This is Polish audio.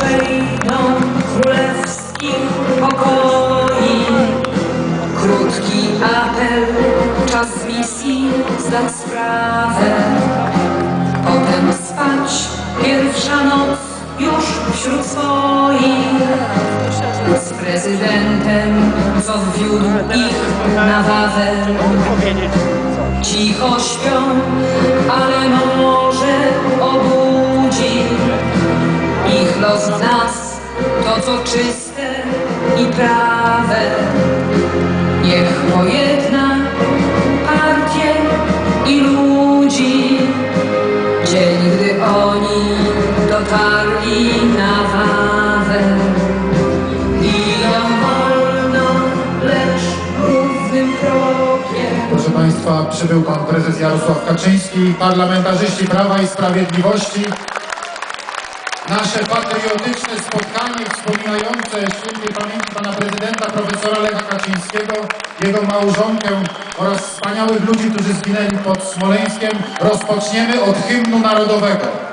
przejdą królewskich pokoi. Krótki apel, czas misji, zdać sprawę. Potem spać, pierwsza noc już wśród swoich. Z prezydentem, co wiódł ich na wawel. Cicho śpią, ale mogą los nas, to co czyste i prawe. Niech pojedna partię i ludzi, dzień gdy oni dotarli na Wawel. Idą wolno, lecz równym krokiem. Proszę Państwa, przybył Pan Prezes Jarosław Kaczyński, parlamentarzyści Prawa i Sprawiedliwości. Nasze patriotyczne spotkanie wspominające świętej pamięci Pana Prezydenta Profesora Lecha Kaczyńskiego, jego małżonkę oraz wspaniałych ludzi, którzy zginęli pod Smoleńskiem, rozpoczniemy od hymnu narodowego.